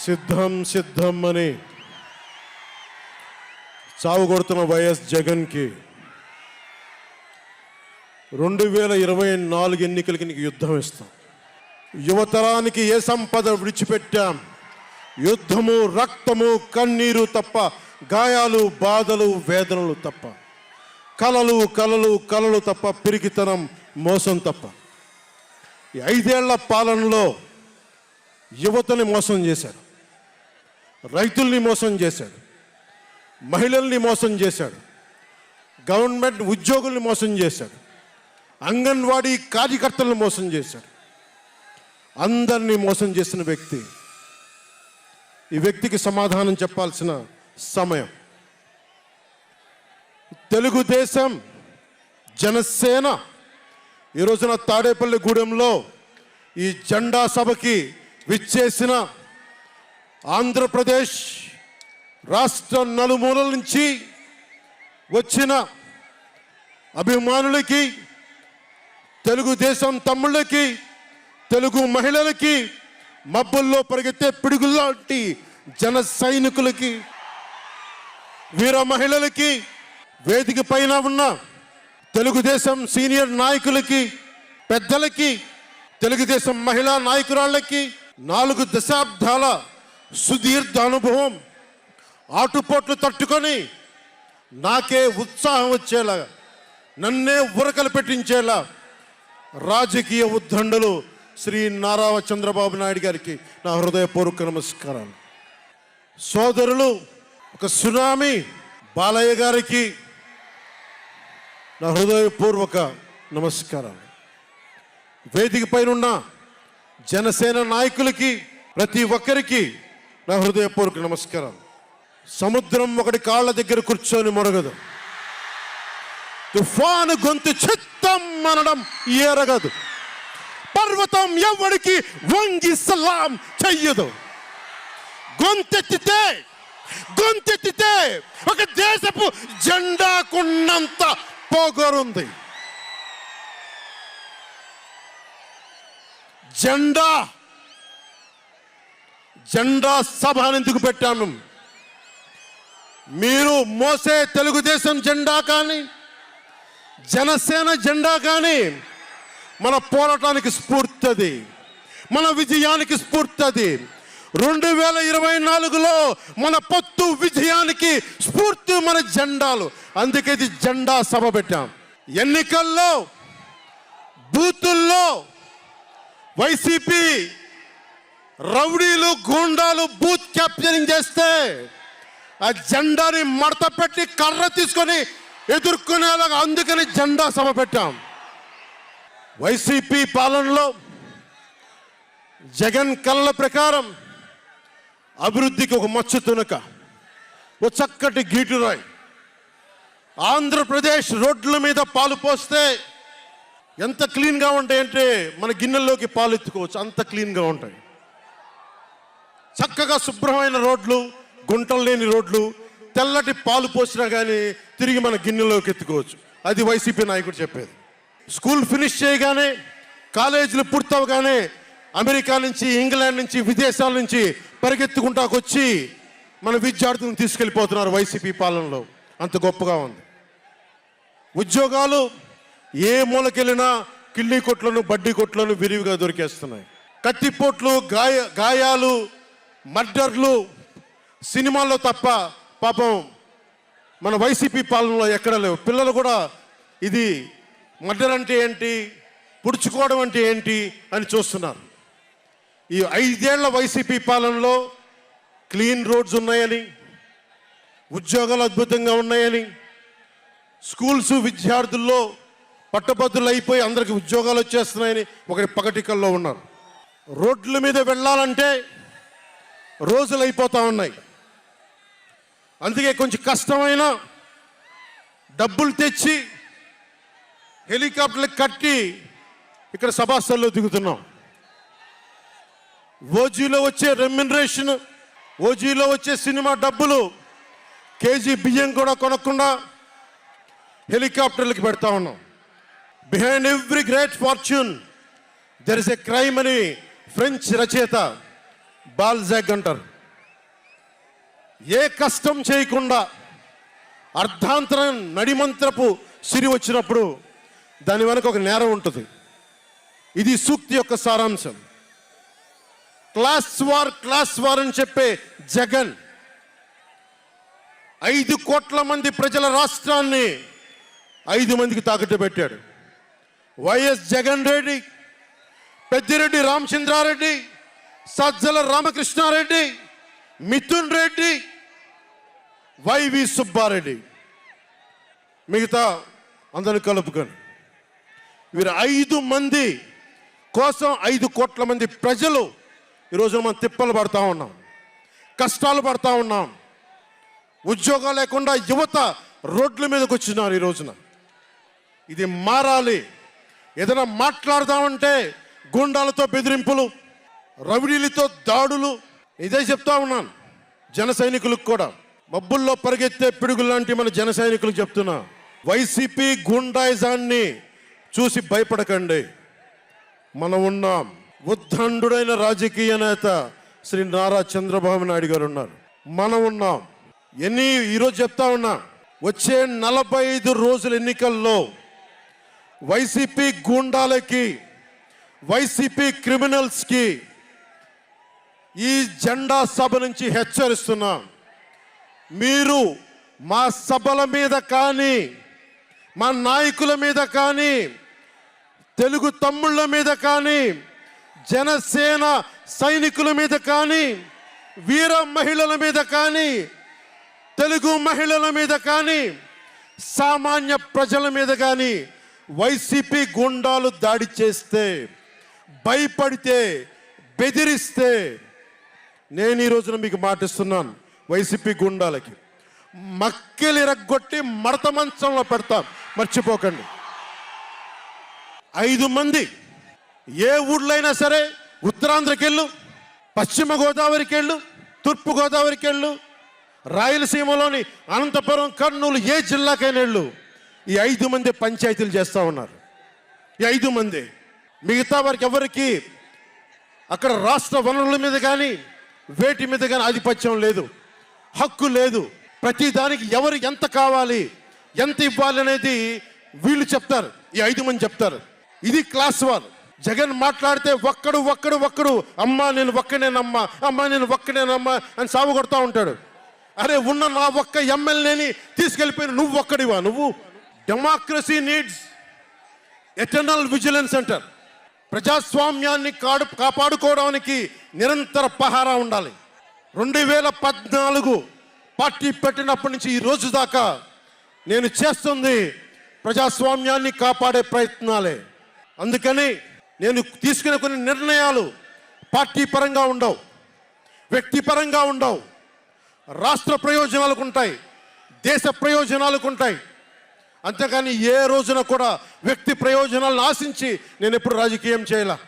సిద్ధం సిద్ధం అని చావు కొడుతున్న వైఎస్ జగన్కి రెండు వేల ఇరవై నాలుగు ఎన్నికలకి నీకు యుద్ధం ఇస్తాం. యువతరానికి ఏ సంపద విడిచిపెట్టాం? యుద్ధము రక్తము కన్నీరు తప్ప గాయాలు బాధలు వేదనలు తప్ప కలలు కలలు కలలు తప్ప పిరికితనం మోసం తప్ప. ఈ ఐదేళ్ళ పాలనలో యువతని మోసం చేశాడు. రైతుల్ని మోసం చేశాడు. మహిళల్ని మోసం చేశాడు. గవర్నమెంట్ ఉద్యోగుల్ని మోసం చేశాడు. అంగన్వాడీ కార్యకర్తలను మోసం చేశాడు. అందరినీ మోసం చేసిన వ్యక్తి. ఈ వ్యక్తికి సమాధానం చెప్పాల్సిన సమయం. తెలుగుదేశం జనసేన. ఈ రోజున తాడేపల్లి గూడెంలో ఈ జెండా సభకి విచ్చేసిన ఆంధ్రప్రదేశ్ రాష్ట్ర నలుమూలల నుంచి వచ్చిన అభిమానులకి తెలుగుదేశం తమ్ముళ్ళకి తెలుగు మహిళలకి మబ్బుల్లో పరిగెత్తే పిడుగుల్లాంటి జన సైనికులకి వీర మహిళలకి వేదిక పైన ఉన్న తెలుగుదేశం సీనియర్ నాయకులకి పెద్దలకి తెలుగుదేశం మహిళా నాయకురాళ్ళకి నాలుగు దశాబ్దాల సుదీర్ఘ అనుభవం. ఆటుపోట్లు తట్టుకొని నాకే ఉత్సాహం వచ్చేలా నన్నే ఉరకలు పెట్టించేలా రాజకీయ ఉద్దండలు శ్రీ నారా చంద్రబాబు నాయుడు గారికి నా హృదయపూర్వక నమస్కారాలు. సోదరులు ఒక సునామీ బాలయ్య గారికి నా హృదయపూర్వక నమస్కారాలు. వేదిక పైన జనసేన నాయకులకి ప్రతి ఒక్కరికి నా హృదయపూర్వక నమస్కారం సముద్రం ఒకటి కాళ్ళ దగ్గర కూర్చొని మొరగదు. తుఫాను గొంతు చిత్తం అనడం ఏరగదు. పర్వతం ఎవరికి వంగి సలాం చెయ్యదు. గొంతెత్తితే గొంతెత్తితే ఒక దేశపు జెండాకున్నంత పొగరుంది. జెండా జెండా సభను ఎందుకు పెట్టాను? మీరు మోసే తెలుగుదేశం జెండా కానీ జనసేన జెండా కానీ మన పోరాటానికి స్ఫూర్తి మన విజయానికి స్ఫూర్తి రెండు వేల ఇరవై నాలుగులో మన పొత్తు విజయానికి స్ఫూర్తి మన జెండాలు. అందుకే ఇది జెండా సభ పెట్టాం. ఎన్నికల్లో బూతుల్లో వైసీపీ రౌడీలు గూండాలు బూత్ క్యాప్చరింగ్ చేస్తే ఆ జెండాని మడత పెట్టి కర్ర తీసుకొని ఎదుర్కొనేలాగా అందుకని జెండా సభ పెట్టాం. వైసీపీ పాలనలో జగన్ కళ్ళ ప్రకారం అభివృద్ధికి ఒక మచ్చ తునక ఓ చక్కటి గీటురాయి ఆంధ్రప్రదేశ్ రోడ్ల మీద పాలు పోస్తే ఎంత క్లీన్గా ఉంటాయంటే మన గిన్నెల్లోకి పాలు ఎత్తుకోవచ్చు. అంత క్లీన్గా ఉంటాయి. చక్కగా శుభ్రమైన రోడ్లు గుంటలు లేని రోడ్లు తెల్లటి పాలు పోసినా కానీ తిరిగి మన గిన్నెలోకి ఎత్తుకోవచ్చు. అది వైసీపీ నాయకుడు చెప్పేది. స్కూల్ ఫినిష్ చేయగానే కాలేజీలు పూర్తవగానే అమెరికా నుంచి ఇంగ్లాండ్ నుంచి విదేశాల నుంచి పరిగెత్తుకుంటాకొచ్చి మన విద్యార్థులను తీసుకెళ్ళిపోతున్నారు వైసీపీ పాలనలో. అంత గొప్పగా ఉంది. ఉద్యోగాలు ఏ మూలకెళ్ళినా కిళ్ళి కొట్లను బడ్డీ కొట్లను విరివిగా దొరికేస్తున్నాయి. కత్తిపోట్లు గాయ గాయాలు మర్డర్లు సినిమాల్లో తప్ప పాపం మన వైసీపీ పాలనలో ఎక్కడ లేవు. పిల్లలు కూడా ఇది మర్డర్ అంటే ఏంటి పుడుచుకోవడం అంటే ఏంటి అని చూస్తున్నారు. ఈ ఐదేళ్ళ వైసీపీ పాలనలో క్లీన్ రోడ్స్ ఉన్నాయని ఉద్యోగాలు అద్భుతంగా ఉన్నాయని స్కూల్స్ విద్యార్థుల్లో పట్టభద్రులు అయిపోయి అందరికి ఉద్యోగాలు వచ్చేస్తున్నాయని ఒకటి పగటికల్లో ఉన్నారు. రోడ్ల మీద వెళ్ళాలంటే రోజులు అయిపోతూ ఉన్నాయి. అందుకే కొంచెం కష్టమైన డబ్బులు తెచ్చి హెలికాప్టర్లు కట్టి ఇక్కడ సభాస్థల్లో దిగుతున్నాం. ఓజీలో వచ్చే రెమ్యునరేషన్ ఓజీలో వచ్చే సినిమా డబ్బులు కేజీ బియ్యం కూడా కొనకుండా హెలికాప్టర్లకి పెడతా ఉన్నాం. Behind every great fortune there is a crime అని ఫ్రెంచ్ రచయిత బాల్జాగ్ అంటారు. ఏ కష్టం చేయకుండా అర్ధాంతరం నడిమంత్రపు సిరి వచ్చినప్పుడు దాని వెనక ఒక నేరం ఉంటుంది. ఇది సూక్తి యొక్క సారాంశం. క్లాస్ వార్ క్లాస్ వార్ అని చెప్పే జగన్ ఐదు కోట్ల మంది ప్రజల రాష్ట్రాన్ని ఐదు మందికి తాకట్టు పెట్టాడు. YS Jagan Reddy Peddireddy Ramachandra Reddy Sajjala Ramakrishna Reddy Mithun Reddy YV Subba Reddy. మిగతా అందరిని కలుపుకొని వీరు ఐదు మంది కోసం ఐదు కోట్ల మంది ప్రజలు ఈరోజు మనం తిప్పలు పడతా ఉన్నాం కష్టాలు పడతా ఉన్నాం. ఉద్యోగాలు లేకుండా యువత రోడ్ల మీదకి వచ్చినారు ఈ రోజున. ఇది మారాలి. ఏదైనా మాట్లాడదామంటే గుండాలతో బెదిరింపులు రవిడీలతో దాడులు. ఇదే చెప్తా ఉన్నాను. జన సైనికులకు కూడా. మబ్బుల్లో పరిగెత్తే పిడుగులు లాంటి మన జన సైనికులకు చెప్తున్నా. వైసీపీ గుండాయిజాన్ని చూసి భయపడకండి. మనం ఉన్నాం. ఉద్దండుడైన రాజకీయ నేత శ్రీ నారా చంద్రబాబు నాయుడు గారు ఉన్నారు. మనం ఉన్నాం. ఎన్ని ఈరోజు చెప్తా ఉన్నా. వచ్చే నలభై ఐదు రోజుల ఎన్నికల్లో వైసీపీ గూండాలకి వైసీపీ క్రిమినల్స్కి ఈ జెండా సభ నుంచి హెచ్చరిస్తున్నా. మీరు మా సభల మీద కానీ మా నాయకుల మీద కానీ తెలుగు తమ్ముళ్ళ మీద కానీ జనసేన సైనికుల మీద కానీ వీర మహిళల మీద కానీ తెలుగు మహిళల మీద కానీ సామాన్య ప్రజల మీద కానీ వైసీపీ గుండాలు దాడి చేస్తే భయపడితే బెదిరిస్తే నేను ఈ రోజున మీకు మాటిస్తున్నాను వైసీపీ గుండాలకి. మక్కెలు రగ్గొట్టి మడత మంచంలో పెడతాం. మర్చిపోకండి. ఐదు మంది ఏ ఊళ్ళో అయినా సరే ఉత్తరాంధ్రకి వెళ్ళు పశ్చిమ గోదావరికి వెళ్ళు తూర్పు గోదావరికి వెళ్ళు రాయలసీమలోని అనంతపురం కర్నూలు ఏ జిల్లాకైనా వెళ్ళు. ఈ ఐదు మంది పంచాయతీలు చేస్తూ ఉన్నారు. ఈ ఐదు మంది. మిగతా వారికి ఎవరికి? అక్కడ రాష్ట్ర వనరుల మీద కానీ వేటి మీద కానీ ఆధిపత్యం లేదు. హక్కు లేదు. ప్రతి దానికి ఎవరు ఎంత కావాలి ఎంత ఇవ్వాలి అనేది వీళ్ళు చెప్తారు. ఈ ఐదు మంది చెప్తారు. ఇది క్లాస్ వార్ జగన్ మాట్లాడితే ఒక్కడు ఒక్కడు ఒక్కడు అమ్మా నేను ఒక్కనేనమ్మా అమ్మా నేను ఒక్కనేనమ్మా అని సాగు కొడతా ఉంటాడు. అరే ఉన్న నా ఒక్క ఎమ్మెల్యేని తీసుకెళ్ళిపోయిన నువ్వు ఒక్కడివా? నువ్వు? డెమోక్రసీ నీడ్స్ ఎటర్నల్ విజిలెన్స్ సెంటర్ ప్రజాస్వామ్యాన్ని కాడు కాపాడుకోవడానికి నిరంతర పహారా ఉండాలి. రెండు వేల పద్నాలుగు పార్టీ పెట్టినప్పటి నుంచి ఈ రోజు దాకా నేను చేస్తుంది ప్రజాస్వామ్యాన్ని కాపాడే ప్రయత్నాలే. అందుకని నేను తీసుకునే కొన్ని నిర్ణయాలు పార్టీ పరంగా ఉండవు వ్యక్తిపరంగా ఉండవు. రాష్ట్ర ప్రయోజనాలకు ఉంటాయి దేశ ప్రయోజనాలకు ఉంటాయి. అంతేకాని ఏ రోజున కూడా వ్యక్తి ప్రయోజనాలను ఆశించి నేను ఎప్పుడు రాజకీయం చేయాల.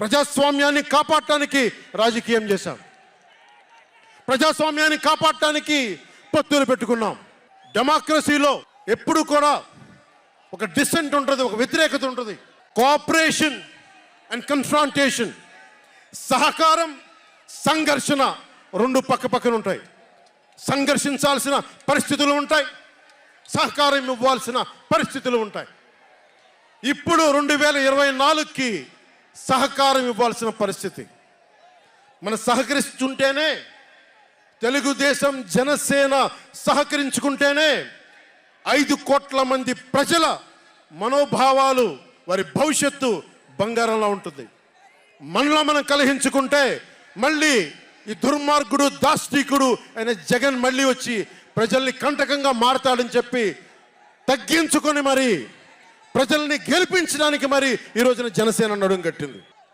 ప్రజాస్వామ్యాన్ని కాపాడటానికి రాజకీయం చేశాం. ప్రజాస్వామ్యాన్ని కాపాడటానికి పత్తులు పెట్టుకున్నాం. డెమోక్రసీలో ఎప్పుడు కూడా ఒక డిసెంట్ ఉంటుంది ఒక వ్యతిరేకత ఉంటుంది. కోఆపరేషన్ అండ్ కన్ఫ్రాంటేషన్ సహకారం సంఘర్షణ రెండు పక్క పక్కన ఉంటాయి. సంఘర్షించాల్సిన పరిస్థితులు ఉంటాయి. సహకారం ఇవ్వాల్సిన పరిస్థితులు ఉంటాయి. ఇప్పుడు రెండు వేల ఇరవై నాలుగుకి సహకారం ఇవ్వాల్సిన పరిస్థితి. మనం సహకరిస్తుంటేనే తెలుగుదేశం జనసేన సహకరించుకుంటేనే ఐదు కోట్ల మంది ప్రజల మనోభావాలు వారి భవిష్యత్తు బంగారంలో ఉంటుంది. మనలో మనం కలహించుకుంటే మళ్ళీ ఈ దుర్మార్గుడు దాష్టికుడు అయిన జగన్ మళ్ళీ వచ్చి ప్రజల్ని కంటకంగా మారతాడని చెప్పి తగ్గించుకొని మరి ప్రజల్ని గెలిపించడానికి మరి ఈ రోజున జనసేన నడుం కట్టింది.